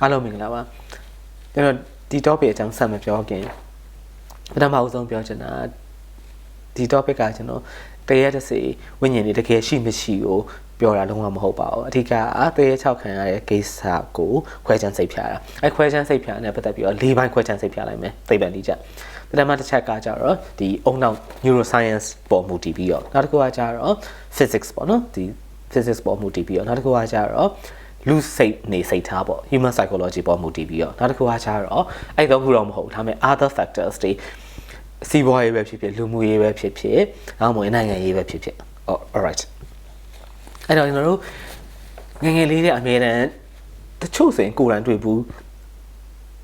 အားလုံးမင်္ဂလာပါကျွန်တော်ဒီ topic အကြောင်းဆက်မပြောခင်ပထမအဆုံးပြောချင်တာဒီ topic ကကျွန်တော်တရေတစ်စီဝိညာဉ်တွေတကယ်ရှိမရှိကိုပြောတာလုံးဝမဟုတ်ပါဘူးအဓိကအားတရေ6ခံရတဲ့ကိစ္စကိုခွဲခြမ်းစိတ်ဖြာတာအဲခွဲခြမ်းစိတ်ဖြာနဲ့ပတ်သက်ပြီးတော့၄ဘိုင်းခွဲခြမ်းစိတ်ဖြာလိုက်မယ်သိပ္ပံနည်းကျပထမတစ်ချက်ကကြတော့ဒီအုံနောက် neuroscience ပေါ်မူတည်ပြီးတော့နောက်တစ်ခုကကြတော့ physics ပေါ့နော်ဒီ physics ပေါ်မူတည်ပြီးတော့နောက်တစ်ခုကကြတော့ လူစိတ်နေစိတ်ထားပေါ့ human psychology ပေါ်မူတည်ပြီးတော့နောက်တစ်ခုကကြတော့အဲ့တော့ခုတော့မဟုတ်ဒါပေမဲ့ other factors တွေစီးပွားရေးပဲဖြစ်ဖြစ်လူမှုရေးပဲဖြစ်ဖြစ်နောက်မှနိုင်ငံရေးပဲဖြစ်ဖြစ် alright အဲ့တော့ကျွန်တော်တို့ငယ်ငယ်လေးတဲ့အမြဲတမ်းတချို့စင်ကိုယ်တိုင်တွေ့ဘူး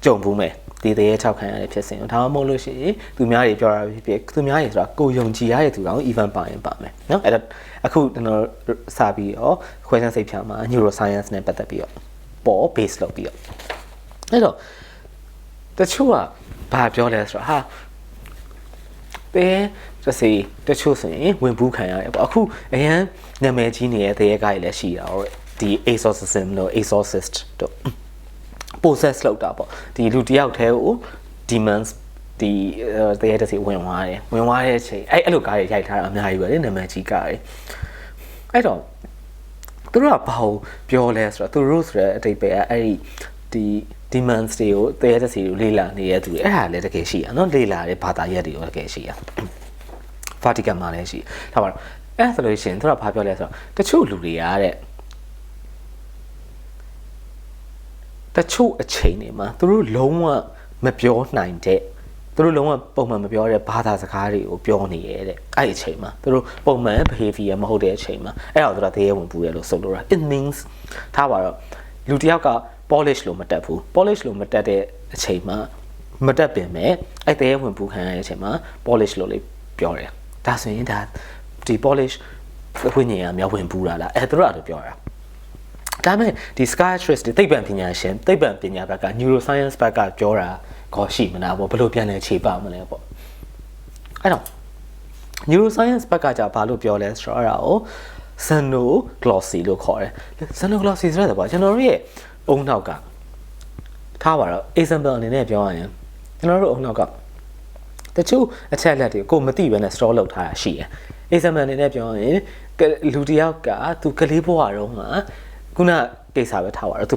ကြုံဘူးမယ်ဒီတရေ၆ခံရတဲ့ဖြစ်စဉ်ဒါမှမဟုတ်လို့ရှိရင်သူများတွေပြောတာဖြစ်ဖြစ်သူများတွေဆိုတာကိုယုံကြည်ရတဲ့သူတောင် even ပါရင်ပါမယ်เนาะအဲ့တော့အခုကျွန်တော်စပြီးတော့ခွဲခြမ်းစိတ်ဖြာမှာ neuroscience နဲ့ပတ်သက်ပြီးတော့ပေါ် base လုပ်ပြီးတော့အဲ့တော့တချို့ကဘာပြောလဲဆိုတော့ဟာတဲတစီတချို့ဆိုရင်ဝင်ဘူးခံရတယ်ပေါ့အခုအရန်နာမည်ကြီးနေတဲ့တရေကားကြီးလည်းရှိတာဟုတ်ဒီ exorcism လို့ exorcist တို့ process လောက်တာပေါ့ဒီလူတယောက်တည်းကို demons ဒီတရားတစ်စီဝင်သွားတယ်ဝင်သွားတဲ့အချိန်အဲ့အဲ့လိုကားတွေရိုက်ထားတာအများကြီးပဲလေနာမည်ကြီးကားတွေအဲ့တော့သူတို့ကဘာကိုပြောလဲဆိုတော့သူတို့ဆိုတဲ့အတိတ်ပဲအဲ့ဒီဒီ demons တွေကိုတရားတစ်စီကိုလေ့လာနေတဲ့သူတွေအဲ့ဒါလည်းတကယ်ရှိရနော်လေ့လာတဲ့ဘာသာရပ်တွေကိုတကယ်ရှိရ Vatican မှာလည်းရှိဒါပါတော့အဲ့ဆိုလို့ရှိရင်သူတို့ကဘာပြောလဲဆိုတော့တချို့လူတွေကတဲ့ တချို့အချိန်တွေမှာသူတို့လုံးဝမပြောနိုင်တဲ့သူတို့လုံးဝပုံမှန်မပြောတဲ့ဘာသာစကားတွေကိုပြောနေရတဲ့အဲ့ဒီအချိန်မှာသူတို့ပုံမှန် behavior မဟုတ်တဲ့အချိန်မှာအဲ့ဒါကိုသူတို့တရားဝင်ပူတယ်လို့ဆိုလိုတာ it means ထားပါတော့လူတစ်ယောက်က polish လို့မတက်ဘူး polish လို့မတက်တဲ့အချိန်မှာမတက်ပင်မဲ့အဲ့တရားဝင်ပူခံရတဲ့အချိန်မှာ polish လို့လေးပြောတယ်ဒါဆိုရင်ဒါဒီ polish ဝိညာဉ်ကမြောက်ဝင်ပူတာလားအဲ့သူတို့ကပြောတာ ဒါမဲ့ဒီ psychiatrist တွေသိပ္ပံပညာရှင်သိပ္ပံပညာဘက်က neuroscience ဘက်ကပြောတာကောရှိမလားပေါ့ဘယ်လိုပြန်လဲခြေပမလဲပေါ့အဲ့တော့ neuroscience ဘက်ကじゃဘာလို့ပြောလဲဆိုတော့အဲ့ဒါကို xenoglossy လို့ခေါ်တယ် xenoglossy ဆိုတဲ့ဘာကျွန်တော်တို့ရဲ့အုံနောက်ကထားပါတော့ example အနေနဲ့ပြောရရင်ကျွန်တော်တို့အုံနောက်ကတချို့အချက်လက်တွေကိုမသိဘဲနဲ့ store လုပ်ထားတာရှိတယ် example အနေနဲ့ပြောရင်လူတစ်ယောက်ကသူကလေးဘဝတုန်းက ခုနကိစ္စပဲထားပါတော့သူ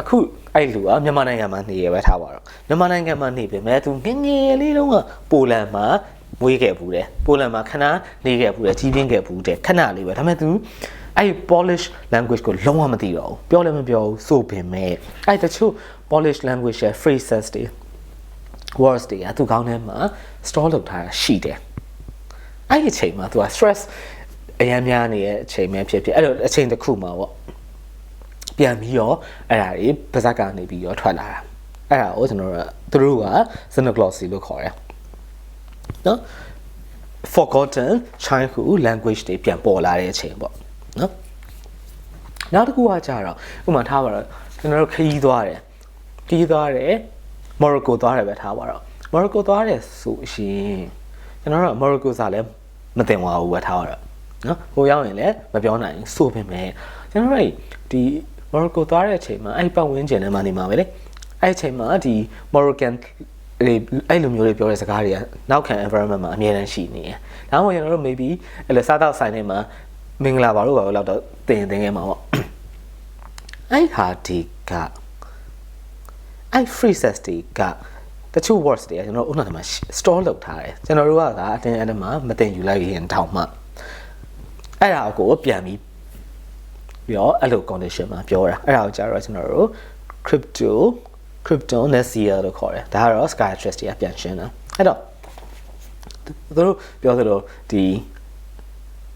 အခုအဲ့လူကမြန်မာနိုင်ငံမှာနေရပဲထားပါတော့မြန်မာနိုင်ငံမှာနေပြီမဲ့သူငငယ်လေးတုန်းကပိုလန်မှာမွေးခဲ့ဘူးတယ်ပိုလန်မှာခဏနေခဲ့ဘူးတယ်ကြီးပြင်းခဲ့ဘူးတယ်ခဏလေးပဲဒါပေမဲ့သူအဲ့ Polish language ကိုလုံးဝမသိတော့ဘူးပြောလည်းမပြောဘူးဆိုပင်မဲ့အဲ့တချို့ Polish language ရဲ့ phrases တွေ words တွေကသူကောင်းထဲမှာ store လုပ်ထားတာရှိတယ်အဲ့ဒီအချိန်မှာသူက stress အများများနေတဲ့အချိန်ပဲဖြစ်ဖြစ်အဲ့လိုအချိန်တစ်ခုမှာပေါ့ ပြန်ပြီးတော့အဲ့ဒါတွေပါဇက်ကနေပြီးတော့ထွက်လာတာအဲ့ဒါကိုကျွန်တော်တို့သူတို့က xenoglossy လို့ခေါ်တယ်နော် forgotten childhood language တွေပြန်ပေါ်လာတဲ့အချိန်ပေါ့နော်နောက်တစ်ခုကကြတော့ဥပမာထားပါတော့ကျွန်တော်တို့ခရီးသွားတယ်ခရီးသွားတယ်မော်ရိုကိုသွားတယ်ပဲထားပါတော့မော်ရိုကိုသွားတယ်ဆိုရှင်ကျွန်တော်တို့မော်ရိုကိုစားလည်းမတင်သွားဘူးပဲထားပါတော့နော်ဟိုရောက်ရင်လည်းမပြောနိုင်ဆိုပေမဲ့ကျွန်တော်တို့ဒီ မော်ရိုကိုသွားတဲ့အချိန်မှာအဲ့ပတ်ဝန်းကျင်ထဲမှာနေမှာပဲလေအဲ့အချိန်မှာဒီ Moroccan အဲ့လိုမျိုးတွေပြောတဲ့စကားတွေကနောက်ခံ environment မှာအများတန်းရှိနေတယ်။ဒါမှမဟုတ်ကျွန်တော်တို့ maybe အဲ့လိုစားတော့ဆိုင်ထဲမှာမင်္ဂလာပါလို့ပါလို့တော့တင်တင်ခဲ့မှာပေါ့။အဲ့ဟာဒီကအဲ့ phrases တွေကတချို့ words တွေကကျွန်တော်ဥနာထဲမှာ store လုပ်ထားတယ်။ကျွန်တော်တို့ကအတင်းအဲ့ဒါမှာမတင်ယူလိုက်ရင်တောင်းမှအဲ့ဒါကိုပြန်ပြီး ပြီးတော့အဲ့လို condition မှာပြောတာအဲ့ဒါကိုကြာတော့ကျွန်တော်တို့ crypto cryptonesia လို့ခေါ်တယ်ဒါကတော့ psychiatrist တွေကပြန်ရှင်းတာအဲ့တော့သူတို့ပြောသလိုဒီ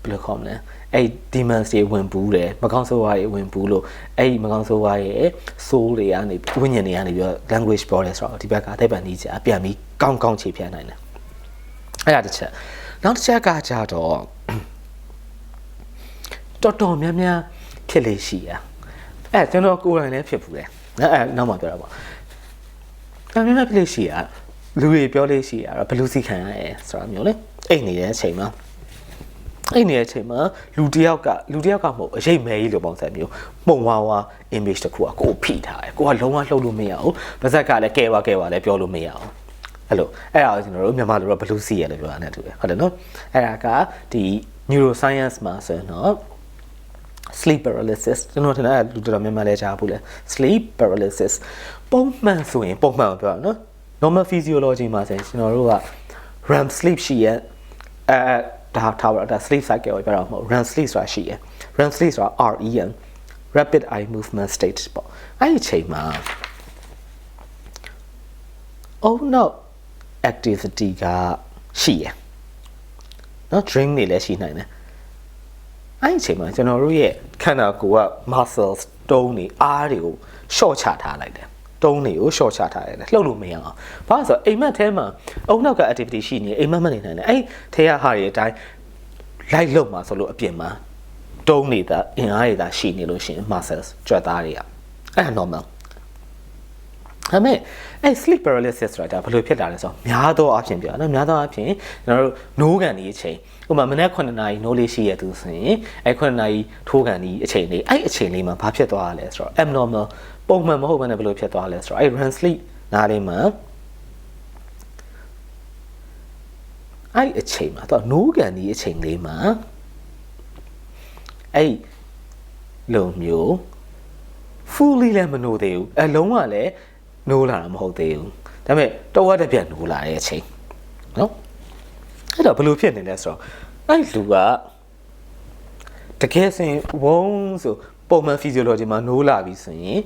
ဘယ်လိုခေါ်မလဲအဲ့ demons တွေဝင်ဘူးတယ်မကောင်းဆိုးဝါးတွေဝင်ဘူးလို့အဲ့ဒီမကောင်းဆိုးဝါးရဲ့ soul တွေကနေဝိညာဉ်တွေကနေပြီးတော့ language ပြောတယ်ဆိုတော့ဒီဘက်ကအသိပံနည်းကြပြန်ပြီးကောင်းကောင်းခြေဖြတ်နိုင်တယ်အဲ့ဒါတစ်ချက်နောက်တစ်ချက်ကကြတော့တော်တော်များများ ဖြစ်လေရှိရအဲ့ကျွန်တော်ကိုယ်တိုင်လည်းဖြစ်ဘူးတယ်နော်အဲ့နောက်မှပြောတာပေါ့တော်များများဖြစ်လေရှိရလူတွေပြောလေရှိရတော့ဘလူးစီခံရရဲဆိုတာမျိုးလေအိတ်နေတဲ့အချိန်မှာအဲ့နေတဲ့အချိန်မှာလူတစ်ယောက်ကလူတစ်ယောက်ကမဟုတ်အရေးမဲကြီးလိုပုံစံမျိုးပုံဝါဝါ image တစ်ခုကကိုယ်ဖိထားတယ်ကိုကလုံးဝလှုပ်လို့မရဘူးပါဇက်ကလည်းကဲပါကဲပါလည်းပြောလို့မရအောင်အဲ့လိုအဲ့ဒါကိုကျွန်တော်တို့မြန်မာလိုတော့ blue sea ရလို့ပြောတာနဲ့တူတယ်ဟုတ်တယ်နော်အဲ့ဒါကဒီ neuroscience မှာဆိုရင်တော့ sleep paralysis ကျွန်တော်ထင်တယ်လူတော်များများလဲကြားဘူးလဲ sleep paralysis ပုံမှန်ဆိုရင်ပုံမှန်ကိုပြောရအောင်နော် normal physiology မှာဆိုရင်ကျွန်တော်တို့က REM sleep ရှိရဲ့အဲဒါထားပါဒါ sleep cycle ကိုပြောတာမဟုတ် REM sleep ဆိုတာရှိရဲ့ REM sleep ဆိုတာ REM rapid eye movement state ပေါ့အဲ့ဒီအချိန်မှာ oh no activity ကရှိရဲ့နော် drink တွေလည်းရှိနိုင်တယ် အဲ့ဒီအချိန်မှာကျွန်တော်တို့ရဲ့ခန္ဓာကိုယ်က muscles တုံးတွေအားတွေကို short ချထားလိုက်တယ်တုံးတွေကို short ချထားရတယ်လှုပ်လို့မရအောင်ဘာလို့ဆိုတော့အိမ်မက်ထဲမှာအုံနောက်က activity ရှိနေအိမ်မက်မနေနိုင်တယ်အဲ့ထဲကဟာတွေအတိုင်းလိုက်လုံမှာဆိုလို့အပြင်မှာတုံးနေတာအင်အားတွေသာရှိနေလို့ရှိရင် muscles ကြွက်သားတွေကအဲ့ဒါ normal ဒါပေမဲ့အဲ့ sleep paralysis ဆိုတာဘယ်လိုဖြစ်တာလဲဆိုတော့များသောအားဖြင့်ပြောနော်များသောအားဖြင့်ကျွန်တော်တို့နိုးကန်ဒီအချိန်ဥပမာမနေ့9နာရီနိုးလေးရှိရသူဆိုရင်အဲ့9နာရီထိုးကန်ဒီအချိန်လေးအဲ့အချိန်လေးမှာဘာဖြစ်သွားရလဲဆိုတော့ abnormal ပုံမှန်မဟုတ်ဘဲနဲ့ဘယ်လိုဖြစ်သွားလဲဆိုတော့အဲ့ REM sleep နားလေးမှာအဲ့အချိန်မှာတော့နိုးကန်ဒီအချိန်လေးမှာအဲ့လုံမျိုး fully လည်းမနိုးသေးဘူးအလုံးဝလည်း နိုးလာတာမဟုတ်သေးဘူးဒါပေမဲ့တော့ဝက်တစ်ပြက်နိုးလာတဲ့အချိန်နော်အဲ့တော့ဘယ်လိုဖြစ်နေလဲဆိုတော့အဲ့လူကတကယ်စင်ဝုန်းဆိုပုံမှန် physiology မှာနိုးလာပြီဆိုရင်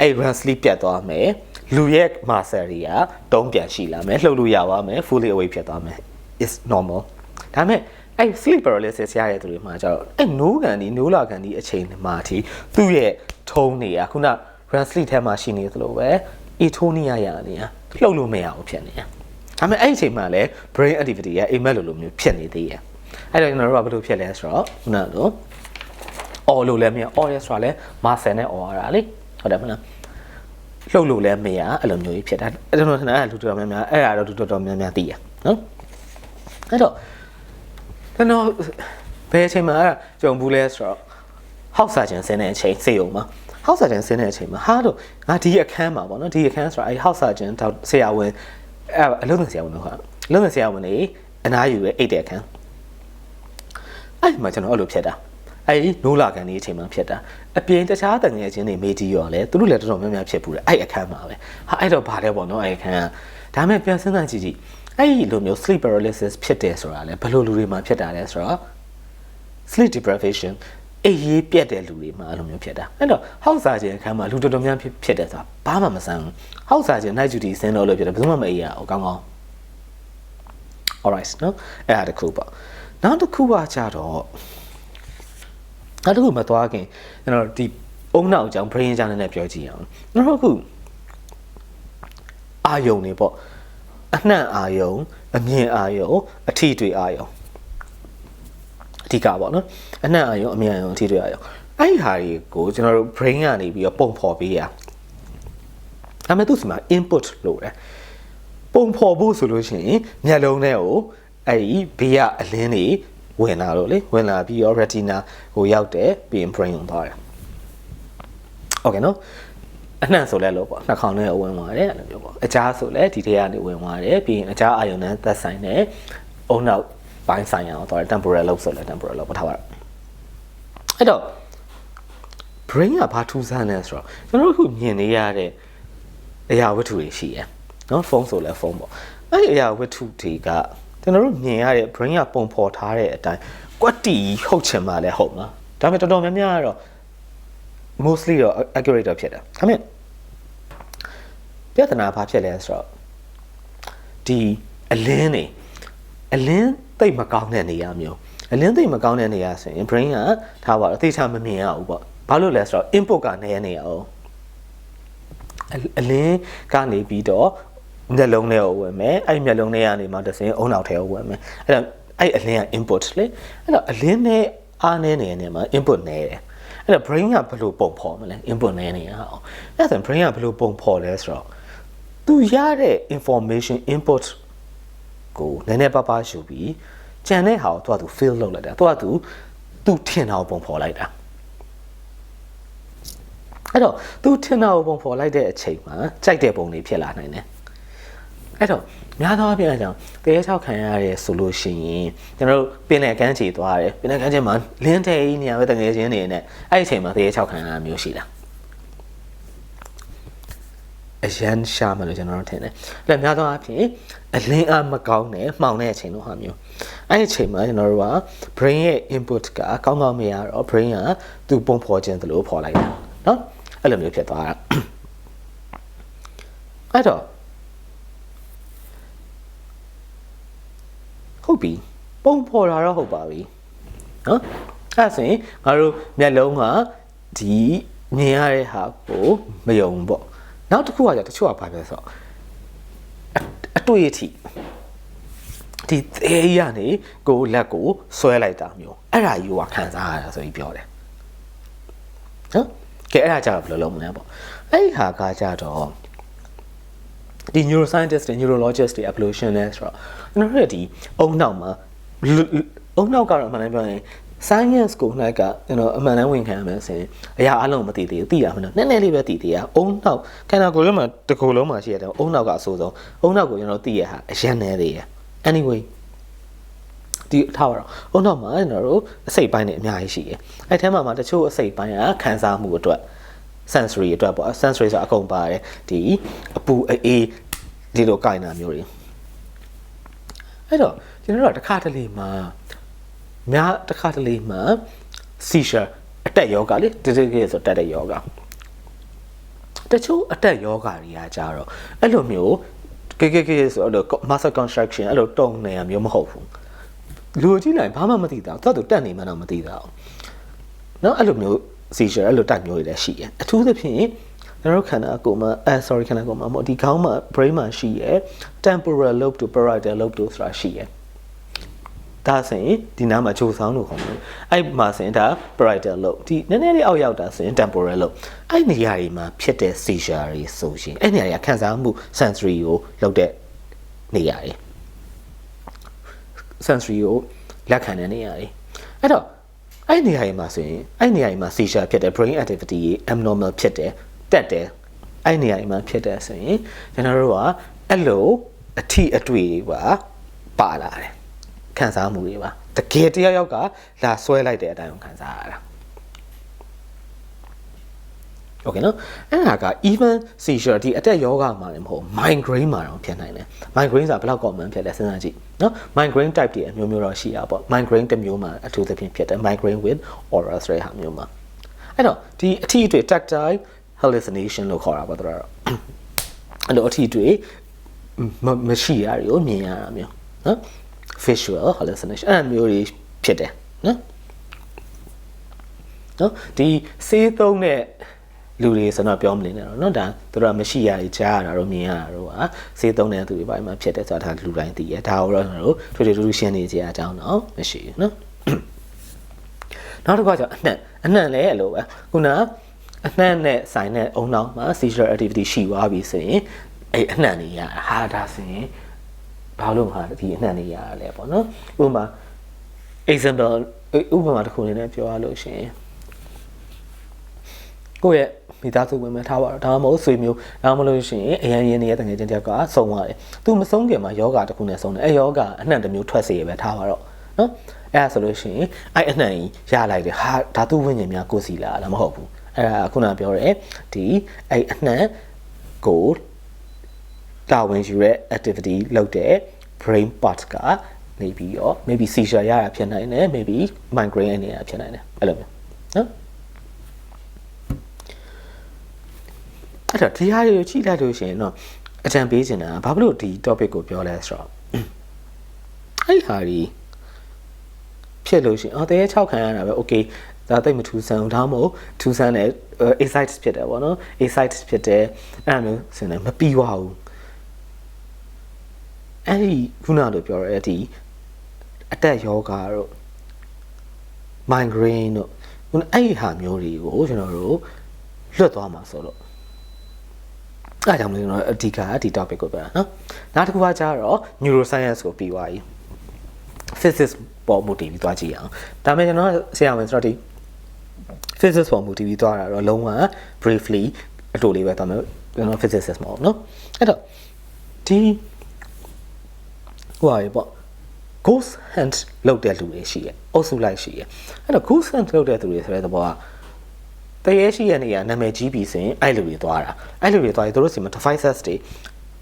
အဲ့ REM sleep ပြတ်သွားမယ်လူရဲ့ muscle တွေကတုံးပြန်ရှိလာမယ်လှုပ်လို့ရပါမယ် fully awake ဖြစ်သွားမယ် is normal ဒါပေမဲ့အဲ့ sleep paralysis ရတဲ့သူတွေမှာကျတော့အဲ့နိုးကန်ဒီနိုးလာကန်ဒီအချိန်မှာအထိသူ့ရဲ့ထုံးတွေကခုန REM sleep ထဲမှာရှိနေသလိုပဲ atonia ရနေတာလှုပ်လို့မရဘူးဖြစ်နေတာဒါပေမဲ့အဲ့ဒီအချိန်မှာလည်း brain activity ကအိမ်မက်လိုလိုမျိုးဖြစ်နေသေးတယ်အဲ့တော့ကျွန်တော်တို့ကဘယ်လိုဖြစ်လဲဆိုတော့ခုနကလို့အော်လို့လည်းမရအော်ရဲဆိုတာလည်းမဆန်နဲ့အော်ရတာလေဟုတ်တယ်မလားလှုပ်လို့လည်းမရအဲ့လိုမျိုးကြီးဖြစ်တာအဲ့တော့ခဏအဲ့လူတော်များများအဲ့ဒါတော့လူတော်များများသိရနော်အဲ့တော့ကျွန်တော်ဘယ်အချိန်မှာကြုံဘူးလဲဆိုတော့ဟောက်စာချင်းဆင်းတဲ့အချိန်စေုံမှာ ဟောက်စာချင်းဆင်းတဲ့အချိန်မှာဟာတော့ငါဒီအခန်းမှာပေါ့နော်ဒီအခန်းဆိုတာအဲ့ဟောက်စာချင်းတော့ဆရာဝန်အဲ့အလုံးစုံဆရာဝန်တော့ဟာအလုံးစုံဆရာဝန်နေအနားယူရဲ့အိတ်တဲ့အခန်းအဲ့ဒီမှာကျွန်တော်အဲ့လိုဖြစ်တာအဲ့ဒီနိုးလာကန်ဒီအချိန်မှာဖြစ်တာအပြင်တခြားတငယ်ချင်းတွေမေးကြည့်ရောလဲသူတို့လည်းတော်တော်များများဖြစ်ဘူးလေအဲ့အခန်းမှာပဲဟာအဲ့တော့ဗာလဲပေါ့နော်အဲ့အခန်းကဒါမဲ့ပြန်စဉ်းစားကြည့်ကြည့်အဲ့ဒီလိုမျိုး sleep paralysis ဖြစ်တယ်ဆိုတာလဲဘယ်လိုလူတွေမှာဖြစ်တာလဲဆိုတော့ sleep deprivation အေးရေးပြတ်တဲ့လူတွေမှာအဲ့လိုမျိုးဖြစ်တာအဲ့တော့ဟောက်စာခြင်းအခန်းမှာလူတော်တော်များဖြစ်ဖြစ်တယ်ဆိုတာဘာမှမဆန်းဘူးဟောက်စာခြင်း night duty ဆင်းလို့လို့ဖြစ်တယ်ဘယ်သူမှမအေးရအောင်ကောင်းကောင်း alright နော်အဲ့ဒါတခုပေါ့နောက်တစ်ခုကကြတော့နောက်တစ်ခုမသွားခင်ကျွန်တော်ဒီအုံနောက်အကြောင်း brain အကြောင်းနဲ့ပြောကြည့်အောင်နောက်တစ်ခုအာယုံနေပေါ့အနှံ့အာယုံအမြင်အာယုံအထီတွေအာယုံအ ဓိကပေါ့နော်အနှံ့အာယုံအမြင်အာယုံအထီတွေအာယုံအဲ့ဒီဟာတွေကိုကျွန်တော်တို့ brain ကနေပြီးတော့ပုံဖော်ပေးရအမေသူစမှာ input လို့တယ်ပုံဖော်ဖို့ဆိုလို့ရှိရင်မျက်လုံးထဲကိုအဲ့ဒီဘေးကအလင်းတွေဝင်လာလို့လေဝင်လာပြီးတော့ retina ကိုရောက်တယ်ပြီးရင် brain ကိုသွားတယ်โอเคနော်အနှံ့ဆိုလဲလို့ပေါ့နှာခေါင်းထဲဝင်သွားတယ်အဲ့လိုမျိုးပေါ့အကြားဆိုလဲဒီထဲကနေဝင်သွားတယ်ပြီးရင်အကြားအာယုံနဲ့သက်ဆိုင်တဲ့အုံနောက် ပိုင်းဆိုင်ရာကိုသွားတယ် temporal lobe ဆိုလဲ temporal lobe ထားပါတော့အဲ့တော့ brain ကဘာထူးဆန်းလဲဆိုတော့ကျွန်တော်တို့ခုမြင်နေရတဲ့အရာဝတ္ထုတွေရှိရယ်နော်ဖုန်းဆိုလဲဖုန်းပေါ့အဲ့ဒီအရာဝတ္ထုတွေကကျွန်တော်တို့မြင်ရတဲ့ brain ကပုံဖော်ထားတဲ့အတိုင်းကွက်တီဟုတ်ချင်မှလည်းဟုတ်မှာဒါပေမဲ့တော်တော်များများကတော့ mostly တော့ accurate တော့ဖြစ်တာဒါပေမဲ့ပြဿနာဘာဖြစ်လဲဆိုတော့ဒီအလင်းနေအလင်း သိပ်မကောင်းတဲ့နေရာမျိုးအလင်းသိပ်မကောင်းတဲ့နေရာဆိုရင် brain ကထားပါတော့အသေးချာမမြင်ရဘူးပေါ့ဘာလို့လဲဆိုတော့ input ကနေရနေအောင်အလင်းကနေပြီးတော့မျက်လုံးထဲကိုဝင်မယ်အဲ့မျက်လုံးထဲကနေမှတစ်စင်းအုံနောက်ထဲကိုဝင်မယ်အဲ့တော့အဲ့အလင်းက input လေအဲ့တော့အလင်းနဲ့အားနေနေနေမှာ input နေတယ်အဲ့တော့ brain ကဘယ်လိုပုံဖော်မလဲ input နေနေအောင်အဲ့ဒါ brain ကဘယ်လိုပုံဖော်လဲဆိုတော့သူရတဲ့ information input ကိုနည်းနည်းပါးပါးယူပြီးကြံတဲ့ဟာကိုသူကသူ feel လုပ်လိုက်တာသူကသူသူထင်တာကိုပုံဖော်လိုက်တာအဲ့တော့သူထင်တာကိုပုံဖော်လိုက်တဲ့အချိန်မှာကြိုက်တဲ့ပုံတွေဖြစ်လာနိုင်တယ်အဲ့တော့များသောအားဖြင့်အကြောင်းတရေချောက်ခံရရဲဆိုလို့ရှိရင်ကျွန်တော်တို့ပင်လယ်ကမ်းခြေသွားတယ်ပင်လယ်ကမ်းခြေမှာလင်းတဲ့နေရာပဲတငယ်ချင်းနေနဲ့အဲ့ဒီအချိန်မှာတရေချောက်ခံရတာမျိုးရှိတာ အရန်ရှာမလို့ကျွန်တော်တို့ထင်တယ်။အဲ့များသောအားဖြင့်အလင်းအားမကောင်းတဲ့မှောင်တဲ့အချိန်လို့ဟာမျိုး။အဲ့ဒီအချိန်မှာကျွန်တော်တို့က brain ရဲ့ input ကကောင်းကောင်းမရတော့ brain ကသူပုံဖော်ခြင်းတလို့ဖော်လိုက်တာ။နော်။အဲ့လိုမျိုးဖြစ်သွားတာ။အဲ့တော့ဟုတ်ပြီပုံဖော်တာတော့ဟုတ်ပါပြီနော်အဲ့ဆိုရင်ငါတို့မျက်လုံးကဒီမြင်ရတဲ့ဟာကိုမယုံဘူးပေါ့ နောက်တစ်ခုကကြတချို့ကဘာလဲဆိုတော့အတွေ့အထိဒီသေးရနေကိုလက်ကိုဆွဲလိုက်တာမျိုးအဲ့ဒါယူကခံစားရတာဆိုပြီးပြောတယ်နော်ကဲအဲ့ဒါကြတော့ဘယ်လိုလုပ်မလဲပေါ့အဲ့ဒီဟာကကြတော့ဒီ neuroscientist တွေ neurologist တွေ evolution လဲဆိုတော့ကျွန်တော်တို့ဒီအုံနောက်မှာအုံနောက်ကတော့အမှန်တမ်းပြောရင် science ကို၌ကကျွန်တော်အမှန်တမ်းဝင်ခံရမယ်ဆိုရင်အရာအလုံးမသိသေးဘူးသိရမှာနော်နည်းနည်းလေးပဲသိသေးရအုံနောက်ခန္ဓာကိုယ်လုံးမှာတစ်ခုလုံးမှာရှိရတယ်အုံနောက်ကအဆိုးဆုံးအုံနောက်ကိုကျွန်တော်သိရဟာအရင်နေသေးရ anyway ဒီထားပါတော့အုံနောက်မှာကျွန်တော်တို့အစိတ်ပိုင်းတွေအများကြီးရှိတယ်အဲ့ထဲမှာမှတချို့အစိတ်ပိုင်းကခံစားမှုအတွက် sensory အတွက်ပေါ့ sensory ဆိုအကုန်ပါတယ်ဒီအပူအေးဒီလိုကိုင်တာမျိုးတွေအဲ့တော့ကျွန်တော်တို့တစ်ခါတလေမှာ များတစ်ခါတလေမှ seizure အတက်ယောဂါလေတတိကရဆိုတက်တဲ့ယောဂါတချို့အတက်ယောဂါတွေကကြတော့အဲ့လိုမျိုးကေကေကေဆိုတော့ muscle contraction အဲ့လိုတုံနေရမျိုးမဟုတ်ဘူးလူကြည့်လိုက်ဘာမှမသိတာသွားသူတက်နေမှတော့မသိတာနော်အဲ့လိုမျိုး seizure အဲ့လိုတက်မျိုးတွေလည်းရှိရအထူးသဖြင့်ကျွန်တော်ခန္ဓာကိုယ်မှာအဲ sorry ခန္ဓာကိုယ်မှာမဟုတ်ဒီခေါင်းမှာ brain မှာရှိရ temporal lobe to parietal lobe တို့ဆိုတာရှိရ ဒါဆိုရင်ဒီနားမှာဂျိုဆောင်လို့ခေါ်တယ်အဲ့မှာဆိုရင်ဒါ parietal lobe ဒီနည်းနည်းလေးအောက်ရောက်တာဆိုရင် temporal lobe အဲ့နေရာတွေမှာဖြစ်တဲ့ seizure တွေဆိုရှင်အဲ့နေရာတွေကခံစားမှု sensory ကိုလောက်တဲ့နေရာတွေ sensory ကိုလက်ခံတဲ့နေရာတွေအဲ့တော့အဲ့နေရာတွေမှာဆိုရင်အဲ့နေရာတွေမှာ seizure ဖြစ်တယ် brain activity တွေ abnormal ဖြစ်တယ်တက်တယ်အဲ့နေရာတွေမှာဖြစ်တယ်ဆိုရင်ကျွန်တော်တို့ကအဲ့လိုအထီအတွေ့တွေပါပါလာတယ် ခံစားမှုတွေပါတကယ်တရားရောက်ကလာဆွဲလိုက်တဲ့အတိုင်းခံစားရတာโอเคနော်အဲ့ဒါက even seizure ဒီအတက်ယောဂမှာလည်းမဟုတ် migraine မှာတော့ဖြစ်နိုင်တယ် migraine ဆိုတာဘယ်လောက် common ဖြစ်လဲစဉ်းစားကြည့်နော် migraine type တွေအမျိုးမျိုးတော့ရှိရပါပေါ့ migraine တစ်မျိုးမှာအထူးသဖြင့်ဖြစ်တယ် migraine with aura ဆိုတဲ့ဟာမျိုးမှာအဲ့တော့ဒီအထီးတွေ tactile hallucination လို့ခေါ်တာပေါ့သူတို့ကတော့အဲ့လိုအထီးတွေမရှိရတွေကိုမြင်ရတာမျိုးနော် visual hallucination အဲ့မျိုးတွေဖြစ်တယ်နော်နော်ဒီစေးသုံးတဲ့လူတွေဆိုတော့ပြောမနေနဲ့တော့เนาะဒါသူတို့ကမရှိရတွေကြားရတာတော့မြင်ရတာတော့ဟာစေးသုံးတဲ့သူတွေဘာမှဖြစ်တယ်ဆိုတာဒါလူတိုင်းသိရဒါတော့ကျွန်တော်တို့ထွေထွေထူးထူးရှင်းနေကြအကြောင်းတော့မရှိဘူးเนาะနောက်တစ်ခါကျအနှံ့အနှံ့လည်းအဲ့လိုပဲခုနအနှံ့နဲ့ဆိုင်တဲ့အုံနောက်မှာ seizure activity ရှိသွားပြီဆိုရင်အဲ့အနှံ့နေရဟာဒါဆိုရင် ဘာလို့ဟာဒီအနှံ့နေရလဲပေါ့နော်ဥပမာ example ဥပမာတစ်ခုအနေနဲ့ပြောရလို့ရှိရင်ကိုယ့်ရဲ့မိသားစုဝင်မဲ့ထားပါတော့ဒါမှမဟုတ်ဆွေမျိုးဒါမှမဟုတ်ရှင်အရန်ရင်းနေတဲ့တငယ်ချင်းတယောက်ကဆုံးသွားတယ်သူမဆုံးခင်မှာယောဂတစ်ခုနဲ့ဆုံးတယ်အဲယောဂအနှံ့တစ်မျိုးထွက်စေရပဲထားပါတော့နော်အဲ့ဒါဆိုလို့ရှိရင်အဲ့အနှံ့ကြီးရလိုက်တယ်ဟာဓာတုဝိညာဉ်များကိုစီလာလားမဟုတ်ဘူးအဲ့ဒါခုနပြောရဲဒီအဲ့အနှံ့ကို တာဝန်ယူရဲ activity လုပ်တဲ့ brain part ကနေပြီးတော့ maybe seizure ရတာဖြစ်နိုင်တယ် maybe migraine အနေနဲ့ဖြစ်နိုင်တယ်အဲ့လိုမျိုးနော်အဲ့တော့ဒီဟာတွေကိုကြည့်လိုက်လို့ရှိရင်တော့အကြံပေးချင်တာဘာဖြစ်လို့ဒီ topic ကိုပြောလဲဆိုတော့အဲ့ဟာကြီးဖြစ်လို့ရှိရင်အော်တဲ6ခံရတာပဲ okay ဒါတိတ်မထူးဆန်းဘူးဒါမှမဟုတ်ထူးဆန်းတယ် excite ဖြစ်တယ်ပေါ့နော် excite ဖြစ်တယ်အဲ့လိုမျိုးဆိုရင်မပြီးသွားဘူး အဲ့ဒီခုနတို့ပြောရဲဒီအတက်ယောဂါတို့ migraine တို့ခုနအဲ့ဒီဟာမျိုးတွေကိုကျွန်တော်တို့လွတ်သွားမှာဆိုလို့အဲ့ကြောင့်လည်းကျွန်တော်အဓိကဒီ topic ကိုပြောတာနော်နောက်တစ်ခုကကြတော့ neuroscience ကိုပြီးသွားပြီ physics ပေါ်မူတည်ပြီးသွားကြည့်အောင်ဒါပေမဲ့ကျွန်တော်ဆရာဝန်ဆိုတော့ဒီ physics ပေါ်မူတည်ပြီးသွားတာတော့လုံးဝ briefly အတူလေးပဲသွားမယ်ကျွန်တော် physicist မဟုတ်နော်အဲ့တော့ဒီ ဟိုဟာပေါ့ ghost hunt လုပ်တဲ့လူတွေရှိရဲ့အုပ်စုလိုက်ရှိရဲ့အဲ့တော့ ghost hunt လုပ်တဲ့သူတွေဆိုတဲ့သဘောကတရေရှိရဲ့နေရာနာမည်ကြီးပြီးဆိုရင်အဲ့လူတွေသွားတာအဲ့လူတွေသွားရင်တို့စီမှာ devices တွေ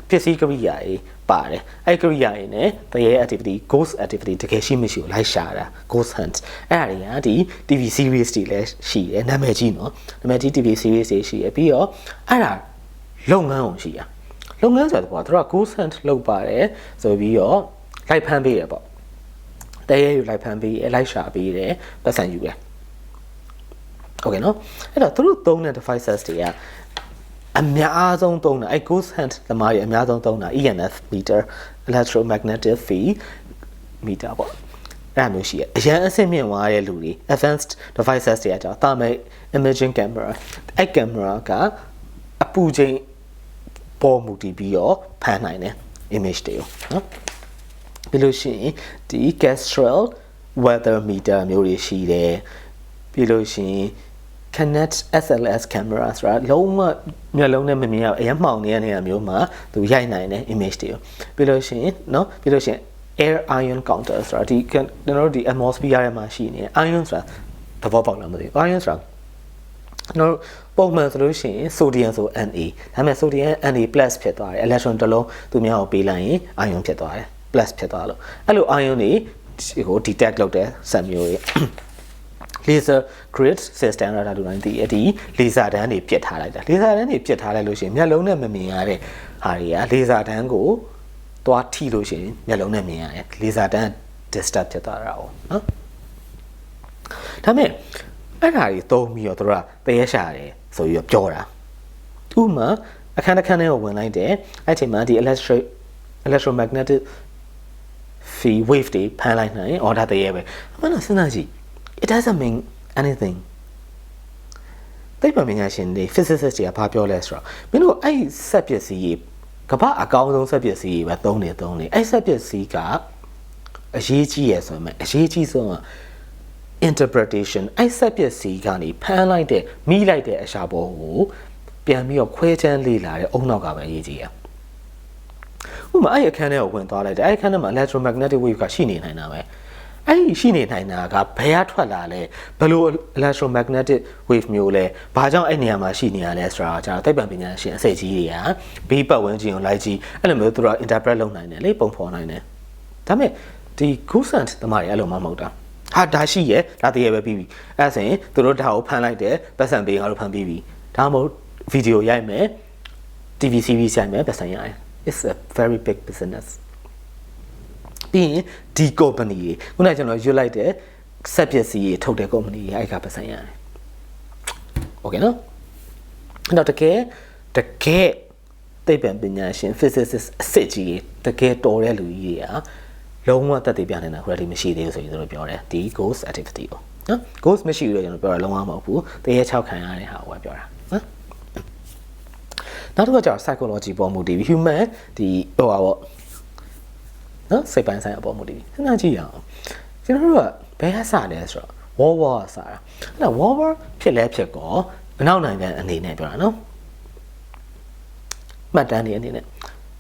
ပစ္စည်းကိရိယာတွေပါတယ်အဲ့ကိရိယာတွေနဲ့တရေ activity ghost activity တကယ်ရှိမရှိကိုလိုက်ရှာတာ ghost hunt အဲ့ဒါတွေကဒီ TV series တွေလည်းရှိတယ်နာမည်ကြီးနော်နာမည်ကြီး TV series တွေရှိရပြီးတော့အဲ့ဒါလုပ်ငန်းအောင်ရှိရ လုပ်ငန်းဆိုတော့သူက ghost hunt လုပ်ပါတယ်ဆိုပြီးတော့လိုက်ဖမ်းပေးရပေါ့တရေယူလိုက်ဖမ်းပေးရလိုက်ရှာပေးတယ်ပတ်စံယူတယ်โอเคနော်အဲ့တော့သူတို့သုံးတဲ့ devices တွေကအများဆုံးသုံးတာအဲ ghost hunt သမားတွေအများဆုံးသုံးတာ EMF meter electromagnetic field meter ပေါ့အဲ့လိုမျိုးရှိရအရန်အဆင့်မြင့်သွားတဲ့လူတွေ advanced devices တွေကကြောင့် thermal imaging camera အဲ့ camera ကအပူချိန် ပေါ်မူတည်ပြီးတော့ဖမ်းနိုင်တယ် image တွေကိုနော်ပြီးလို့ရှိရင်ဒီ Kestrel weather meter မျိုးတွေရှိတယ်ပြီးလို့ရှိရင် Canon SLS camera ဆိုတာလုံးဝမျက်လုံးနဲ့မမြင်ရအရင်မှောင်နေတဲ့နေရာမျိုးမှာသူရိုက်နိုင်တဲ့ image တွေကိုပြီးလို့ရှိရင်เนาะပြီးလို့ရှိရင် air ion counter ဆိုတာဒီကျွန်တော်တို့ဒီ atmosphere ထဲမှာရှိနေ ion ဆိုတာသဘောပေါက်လားမသိဘူး ion ဆိုတာ ကျွန်တော်ပုံမှန်ဆိုလို့ရှိရင် sodium ဆို Na ဒါပေမဲ့ sodium Na+ ဖြစ်သွားတယ် electron တစ်လုံးသူများကိုပေးလိုက်ရင် ion ဖြစ်သွားတယ် plus ဖြစ်သွားလို့အဲ့လို ion တွေဟို detect လုပ်တဲ့စက်မျိုးတွေ laser grid system ရတာလူတိုင်းသိအဲ့ဒီ laser တန်းတွေပြစ်ထားလိုက်တာ laser တန်းတွေပြစ်ထားလိုက်လို့ရှိရင်မျက်လုံးနဲ့မမြင်ရတဲ့ဟာတွေက laser တန်းကိုသွားထိလို့ရှိရင်မျက်လုံးနဲ့မြင်ရတယ် laser တန်း disturb ဖြစ်သွားတာ哦နော်ဒါမဲ့ အဲ့ဓာတွေသုံးပြီးတော့တို့ကတရေရှာတယ်ဆိုပြီးတော့ပြောတာဥမာအခန်းတစ်ခန်းထဲကိုဝင်လိုက်တယ်အဲ့ချိန်မှာဒီ electric electromagnetic field wave တွေဖမ်းလိုက်နိုင်အော်ဒါတရေပဲအမှန်တော့စဉ်းစားကြည့် it doesn't mean anything သိပ္ပံပညာရှင်တွေ physicist တွေကဘာပြောလဲဆိုတော့မင်းတို့အဲ့စက်ပစ္စည်းကဘာအကောင်းဆုံးစက်ပစ္စည်းပဲသုံးနေသုံးနေအဲ့စက်ပစ္စည်းကအရေးကြီးရယ်ဆိုရင်အရေးကြီးဆုံးက interpretation အဲ့စက်ပစ္စည်းကနေဖမ်းလိုက်တဲ့မိလိုက်တဲ့အရာပေါ်ကိုပြန်ပြီးတော့ခွဲချမ်းလေ့လာတဲ့အုံနောက်ကပဲအရေးကြီးရယ်ဥပမာအဲ့အခန်းထဲကိုဝင်သွားလိုက်တယ်အဲ့အခန်းထဲမှာ electromagnetic wave ကရှိနေနိုင်တာပဲအဲ့ဒီရှိနေနိုင်တာကဘယ်ကထွက်လာလဲဘယ်လို electromagnetic wave မျိုးလဲဘာကြောင့်အဲ့နေရာမှာရှိနေရလဲဆိုတာကျတော့သိပ္ပံပညာရှင်အစိတ်ကြီးတွေကဘေးပတ်ဝန်းကျင်ကိုလိုက်ကြည့်အဲ့လိုမျိုးသူတို့ interpret လုပ်နိုင်တယ်လေပုံဖော်နိုင်တယ်ဒါပေမဲ့ဒီ Gusant တမားတွေအဲ့လိုမှမဟုတ်တာ ဟာဒါရှိရဲ့ဒါတည်းရဲ့ပဲပြီးပြီအဲ့ဆိုရင်သူတို့ဒါကိုဖန်လိုက်တယ်ပတ်စံပေးငါတို့ဖန်ပြီးပြီဒါမှမဟုတ်ဗီဒီယိုရိုက်မယ် TV series ရိုက်မယ်ပတ်စံရိုက် it's a very big business ပြီးရင်ဒီ company ခုနကကျွန်တော်ရွတ်လိုက်တဲ့စက်ပစ္စည်းထုတ်တဲ့ company ရဲ့အဲ့ကပတ်စံရတယ်။ Okay နော်။နောက်တကယ်တကယ်သိပ္ပံပညာရှင် physicist အစစ်ကြီးတကယ်တော်တဲ့လူကြီးတွေက လုံးဝတက်တည်ပြနေတာခုတည်းမရှိသေးဘူးဆိုပြီးသူတို့ပြောတယ်ဒီ ghost activity ကိုနော် ghost မရှိဘူးလို့ကျွန်တော်ပြောတာလုံးဝမဟုတ်ဘူးတရေ6ခံရတဲ့ဟာကိုပဲပြောတာနော်နောက်တစ်ခုကကျတော့ psychology ပေါ်မူတည်ပြီး human ဒီဟိုပါပေါ့နော်စိတ်ပိုင်းဆိုင်အပေါ်မူတည်ပြီးစဉ်းစားကြည့်ရအောင်ကျွန်တော်တို့ကဘယ်ကစလဲဆိုတော့ war war ကစတာအဲ့ဒါ war war ဖြစ်လဲဖြစ်ကောအနောက်နိုင်ငံအနေနဲ့ပြောတာနော်မှတ်တမ်းတွေအနေနဲ့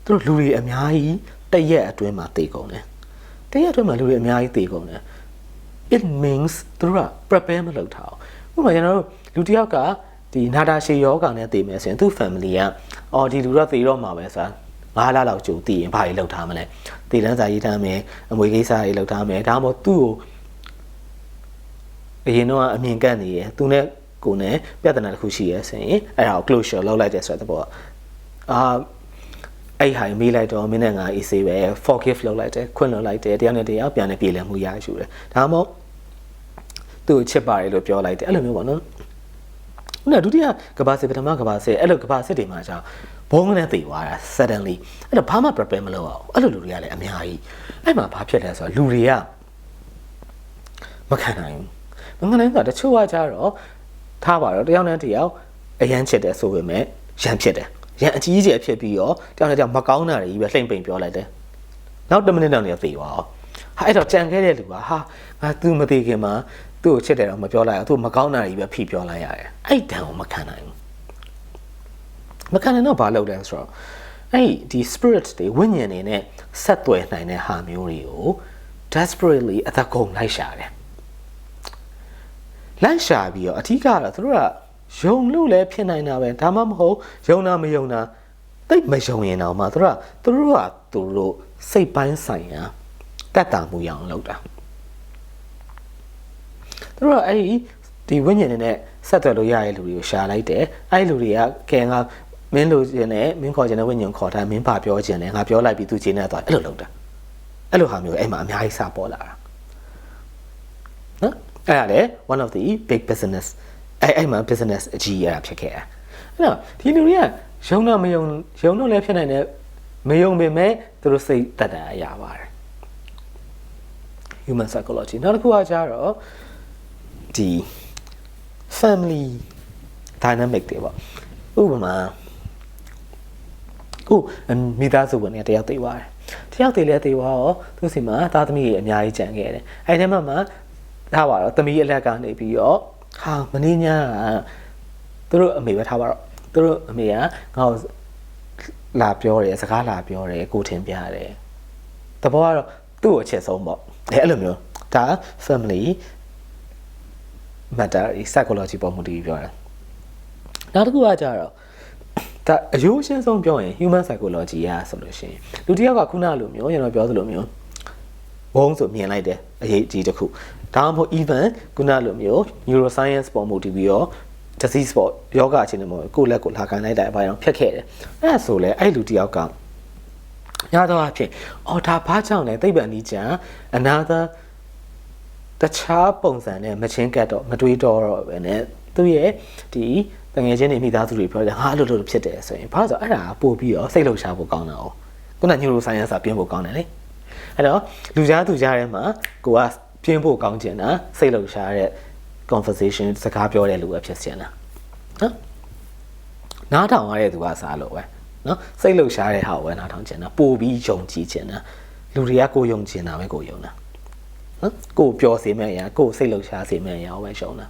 သူတို့လူတွေအများကြီးတရက်အတွင်းမှာတည်ကုန်တယ် တရက်အတွင်းမှာလူတွေအများကြီးတည်ကုန်တယ် it means သူတို့က prepare မလုပ်ထားဘူးဥပမာကျွန်တော်တို့လူတစ်ယောက်ကဒီနာတာရှေယောဂါနဲ့တည်မယ်ဆိုရင်သူ့ family ကအော်ဒီလူတော့တည်တော့မှာပဲဆိုတာငါးလလောက်ကြိုတည်ရင်ဘာတွေလုပ်ထားမလဲတည်လန်းစာရေးထားမယ်အမွေကိစ္စတွေလုပ်ထားမယ်ဒါမှမဟုတ်သူ့ကိုအရင်တော့အမြင်ကန့်နေရယ်သူနဲ့ကိုနဲ့ပြဿနာတစ်ခုရှိရယ်ဆိုရင်အဲ့ဒါကို closure လုပ်လိုက်တယ်ဆိုတဲ့ဘောအာ အဲ့ဟာမေးလိုက်တော့မင်းနဲ့ငါ AC ပဲ forgive လုပ်လိုက်တယ်ခွင့်လွှတ်လိုက်တယ်တရားနဲ့တရားပြန်နေပြည်လည်မှုရရှိတယ်ဒါမှမဟုတ်သူ့ကိုချစ်ပါတယ်လို့ပြောလိုက်တယ်အဲ့လိုမျိုးပေါ့နော်ခုနဒုတိယကဘာစစ်ပထမကဘာစစ်အဲ့လိုကဘာစစ်တွေမှာじゃဘုံနဲ့သိသွားတာ suddenly အဲ့တော့ဘာမှ prepare မလုပ်အောင်အဲ့လိုလူတွေကလည်းအများကြီးအဲ့မှာဘာဖြစ်လဲဆိုတော့လူတွေကမခံနိုင်ဘူးမခံနိုင်ဆိုတော့တချို့ကကြတော့ထားပါတော့တယောက်နဲ့တယောက်အရန်ချစ်တယ်ဆိုပေမဲ့ရန်ဖြစ်တယ် ရန်အကြီးကြီးဖြစ်ပြီးတော့တယောက်နဲ့တယောက်မကောင်းတာတွေကြီးပဲလှိမ့်ပိန်ပြောလိုက်တယ်နောက်10မိနစ်လောက်နေသေသွားအောင်ဟာအဲ့တော့ကြံခဲ့တဲ့လူကဟာငါ तू မသေးခင်မှာသူ့ကိုချစ်တယ်တော့မပြောလိုက်အောင်သူမကောင်းတာကြီးပဲဖိပြောလိုက်ရတယ်အဲ့တန်ကိုမခံနိုင်ဘူးမခံနိုင်တော့ဘာလုပ်လဲဆိုတော့အဲ့ဒီ spirit တွေဝိညာဉ်တွေနဲ့ဆက်သွယ်နိုင်တဲ့ဟာမျိုးတွေကို desperately အသက်ကုန်လိုက်ရှာတယ်လိုက်ရှာပြီးတော့အထီးကတော့သူတို့က ယုံလို့လည်းဖြစ်နိုင်တာပဲဒါမှမဟုတ်ယုံတာမယုံတာတိတ်မယုံရင်တော့မှသူတို့ကသူတို့ကသူတို့စိတ်ပိုင်းဆိုင်ရာတက်တာမှုရအောင်လုပ်တာသူတို့ကအဲ့ဒီဒီဝိညာဉ်တွေနဲ့ဆက်သွယ်လို့ရတဲ့လူတွေကိုရှာလိုက်တယ်အဲ့ဒီလူတွေကကဲငါမင်းလိုချင်တယ်မင်းခေါ်ချင်တဲ့ဝိညာဉ်ခေါ်တာမင်းပါပြောချင်တယ်ငါပြောလိုက်ပြီးသူချင်တဲ့သွားအဲ့လိုလုပ်တာအဲ့လိုဟာမျိုးအဲ့မှာအများကြီးစပေါ်လာတာနော်အဲ့ဒါလေ one of the big business အဲ့အဲ့မှာ business အကြီးအရာဖြစ်ခဲ့တာအဲ့တော့ဒီလူတွေကယုံတော့မယုံယုံတော့လည်းဖြစ်နိုင်တယ်မယုံပေမဲ့သူတို့စိတ်တက်တာရပါတယ် human psychology နောက်တစ်ခုကကြတော့ဒီ family dynamic တွေပေါ့ဥပမာဥမိသားစုဝင်နေတယောက်သိသွားတယ်တယောက်သိလဲသိသွားတော့သူစီမှာသားသမီးတွေအများကြီးကြံခဲ့တယ်အဲ့ဒီမှာမှထားပါတော့သမီးအလက်ကနေပြီးတော့ ဟာမင်းညာသူတို့အမေပဲထားပါတော့သူတို့အမေကငါ့ကိုလာပြောတယ်စကားလာပြောတယ်ကိုထင်ပြတယ်တဘောကတော့သူ့ကိုအချက်ဆုံးပေါ့အဲ့လိုမျိုးဒါ family matter psychology ပုံမှုတည်ပြောတာနောက်တစ်ခုကကြတော့ဒါအယိုးရှင်းဆုံးပြောရင် human psychology ရဆိုလို့ရှိရင်လူတစ်ယောက်ကခုနလိုမျိုးကျွန်တော်ပြောသလိုမျိုးဘုံဆိုမြင်လိုက်တယ်အရေးကြီးတစ်ခု ဒါမှမဟုတ် even ခုနလိုမျိုး neuroscience ပုံမှုတည်ပြီးတော့ disease ပေါ့ယောဂအခြေအနေမျိုးကိုလက်ကိုလာခိုင်းလိုက်တဲ့အပိုင်းတော့ဖြတ်ခဲ့တယ်အဲ့ဒါဆိုလဲအဲ့လူတစ်ယောက်ကရတော့အဖြစ်အော်ဒါဘာကြောင့်လဲသိပ္ပံဤချံ another တခြားပုံစံနဲ့မချင်းကတ်တော့မတွေးတော့တော့ပဲနဲ့သူ့ရဲ့ဒီတငယ်ချင်းတွေမိသားစုတွေပြောတယ်ဟာအဲ့လိုလိုဖြစ်တယ်ဆိုရင်ဘာလို့ဆိုအဲ့ဒါပို့ပြီးတော့စိတ်လှုပ်ရှားဖို့ကောင်းတာ哦ခုန neuroscience ကပြင်းဖို့ကောင်းတယ်လေအဲ့တော့လူကြားသူကြားထဲမှာကိုက ပြင်းဖို့ကောင်းကျင်တာစိတ်လှုပ်ရှားတဲ့ conversation စကားပြောတဲ့လူပဲဖြစ်ချင်တာနော်နားထောင်ရတဲ့သူကစားလို့ပဲနော်စိတ်လှုပ်ရှားတဲ့ဟာကိုပဲနားထောင်ချင်တာပို့ပြီးယုံကြည်ချင်တာလူတွေကကိုယုံချင်တာပဲကိုယုံတာနော်ကိုပျော်စေမဲ့အရာကိုစိတ်လှုပ်ရှားစေမဲ့အရာကိုပဲရှုံးတာ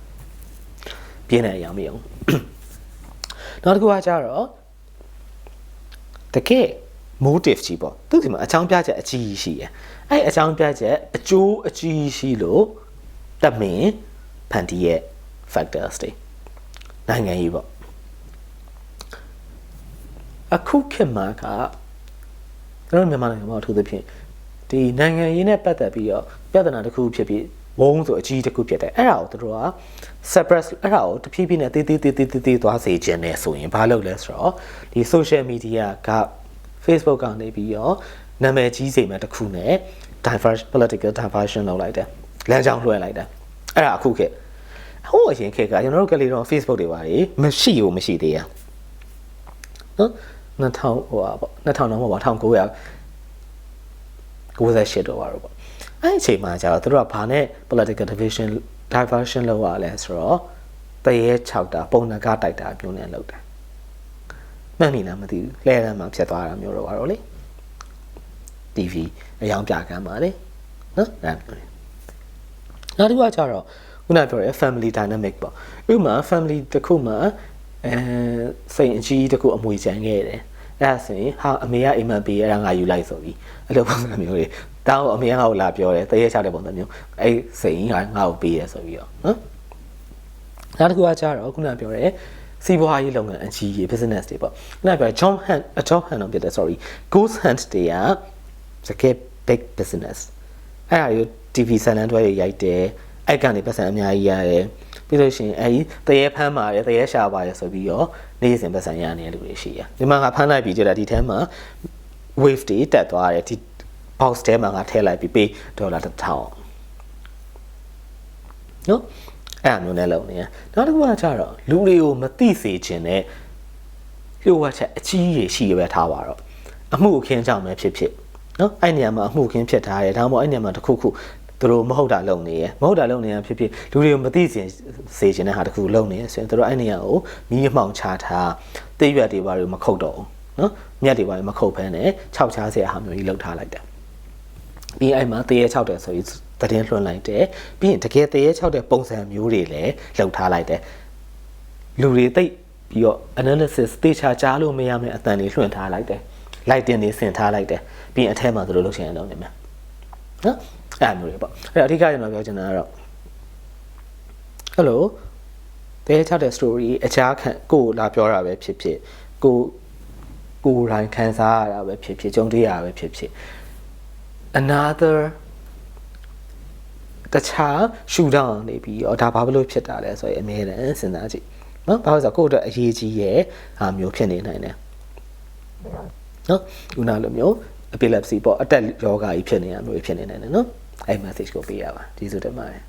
ပြင်းတဲ့အရာမယုံနောက်တစ်ခုကကြတော့တကယ် motive ကြီးပေါ့သူဒီမှာအချောင်းပြချက်အကြီးကြီးရှိတယ်အဲ့အချောင်းပြချက်အကျိုးအကြီးရှိလို့တမင်ဖန်တီးရဲ့ factors တွေနိုင်ငံရေးပေါ့အခုခေတ်မှာကကျွန်တော်မြန်မာနိုင်ငံမှာအထူးသဖြင့်ဒီနိုင်ငံရေးနဲ့ပတ်သက်ပြီးတော့ပြဿနာတစ်ခုဖြစ်ပြီးဝုန်းဆိုအကြီးတစ်ခုဖြစ်တယ်အဲ့ဒါကိုသူတို့က suppress အဲ့ဒါကိုတဖြည်းဖြည်းနဲ့တေးသေးသေးသေးသေးသွားစေခြင်းနဲ့ဆိုရင်ဘာလုပ်လဲဆိုတော့ဒီ social media က Facebook ကနေပြီးတော့နာမည်ကြီးစေမဲ့တစ်ခုနဲ့ diverse political diversion လုပ်လိုက်တယ်လမ်းကြောင်းလွှဲလိုက်တယ်အဲ့ဒါအခုခေတ်ဟိုအရင်ခေတ်ကကျွန်တော်တို့ကလေးတော့ Facebook တွေပါလေမရှိဘူးမရှိသေးရနော်2000ဟိုပါပေါ့2000တော့မဟုတ်ပါ1900 98တော့ပါတော့ပေါ့အဲ့ဒီအချိန်မှာကျတော့သူတို့ကဘာနဲ့ political division diversion လောက်ရလဲဆိုတော့တရေ6တာပုံနကတိုက်တာမျိုးနဲ့လောက်တာ မှတ်မိလားမသိဘူးလှဲရမ်းမှာဖြစ်သွားတာမျိုးတော့ပါတော့လေ TV အယောင်ပြကမ်းပါလေနော်အဲ့နောက်တစ်ခုကကျတော့ခုနပြောရဲ family dynamic ပေါ့ဥပမာ family တစ်ခုမှာအဲစိတ်အကြီးတစ်ခုအမွေချမ်းခဲ့တယ်အဲ့ဒါဆိုရင်ဟာအမေကအိမ်မက်ပေးရတာငါယူလိုက်ဆိုပြီးအဲ့လိုပုံစံမျိုးတွေတောင်းအမေကငါ့ကိုလာပြောတယ်တရေချတဲ့ပုံစံမျိုးအဲ့စိန်ကငါ့ကိုပေးရဆိုပြီးတော့နော်နောက်တစ်ခုကကြတော့ခုနပြောရဲ စီးပွားရေးလုပ်ငန်းအကြီးကြီး business တွေပေါ့ခုနပြော John Hunt John Hunt တော့ပြတယ် sorry Ghost Hunt တွေကစက big business အဲ့ဒါကို TV ဆန်လန်းတွဲတွေရိုက်တယ်အဲ့ကနေပတ်စံအများကြီးရတယ်ပြီးလို့ရှိရင်အဲဒီတရေဖမ်းပါတယ်တရေရှာပါတယ်ဆိုပြီးတော့နေ့စဉ်ပတ်စံရနေတဲ့လူတွေရှိရဒီမှာငါဖမ်းလိုက်ပြီးကြတာဒီထဲမှာ wave တွေတက်သွားတယ်ဒီ box ထဲမှာငါထည့်လိုက်ပြီးပေးဒေါ်လာ1000နော် အဲ့အမျိုးနဲ့လုံနေရနောက်တစ်ခုကကျတော့လူတွေကိုမသိစေခြင်းနဲ့လျှို့ဝှက်ချက်အကြီးကြီးရှိရပဲထားပါတော့အမှုအခင်းကြောင့်ပဲဖြစ်ဖြစ်နော်အဲ့နေရာမှာအမှုအခင်းဖြစ်ထားတယ်ဒါမှမဟုတ်အဲ့နေရာမှာတစ်ခုခုသူတို့မဟုတ်တာလုပ်နေရမဟုတ်တာလုပ်နေရဖြစ်ဖြစ်လူတွေကိုမသိစေစေခြင်းတဲ့ဟာတစ်ခုလုပ်နေရဆိုရင်သူတို့အဲ့နေရာကိုမီးမှောင်ချထားတိရွက်တွေဘာတွေမခုတ်တော့ဘူးနော်မြက်တွေဘာတွေမခုတ်ဖဲနဲ့ခြောက်ချားစရာဟာမျိုးကြီးလုပ်ထားလိုက်တယ်ပြီးရင်အဲ့မှာတရေ6တယ်ဆိုပြီး သတင်းလွှင့်လိုက်တယ်ပြီးရင်တကယ်တရေ6တဲ့ပုံစံမျိုးတွေလည်းလှုပ်ထားလိုက်တယ်လူတွေသိပ်ပြီးတော့ analysis သေချာကြားလို့မရမယ့်အတန်တွေလွှင့်ထားလိုက်တယ် light တင်တွေဆင်ထားလိုက်တယ်ပြီးရင်အထက်မှာသူတို့လှုပ်ရှင်အောင်လုပ်နေမယ်နော်အဲ့လိုမျိုးတွေပေါ့အဲ့တော့အဓိကကျွန်တော်ပြောချင်တာကတော့ hello တဲချတဲ့ story အချားခံကိုလာပြောတာပဲဖြစ်ဖြစ်ကိုကိုယ်တိုင်ခံစားရတာပဲဖြစ်ဖြစ်ကြုံတွေ့ရတာပဲဖြစ်ဖြစ် another တခြားရှူဒေါင်းနေပြီးတော့ဒါဘာဖြစ်လို့ဖြစ်တာလဲဆိုရင်အမြဲတမ်းစဉ်းစားကြည့်နော်ဘာလို့လဲဆိုတော့ကိုယ့်အတွက်အရေးကြီးရဲ့ဟာမျိုးဖြစ်နေနိုင်တယ်နော်ခုနလိုမျိုး epilepsy ပေါ့အတက်ယောဂါကြီးဖြစ်နေရမျိုးဖြစ်နေနိုင်တယ်နော်အဲ့ message ကိုပေးရပါကျေးဇူးတင်ပါတယ်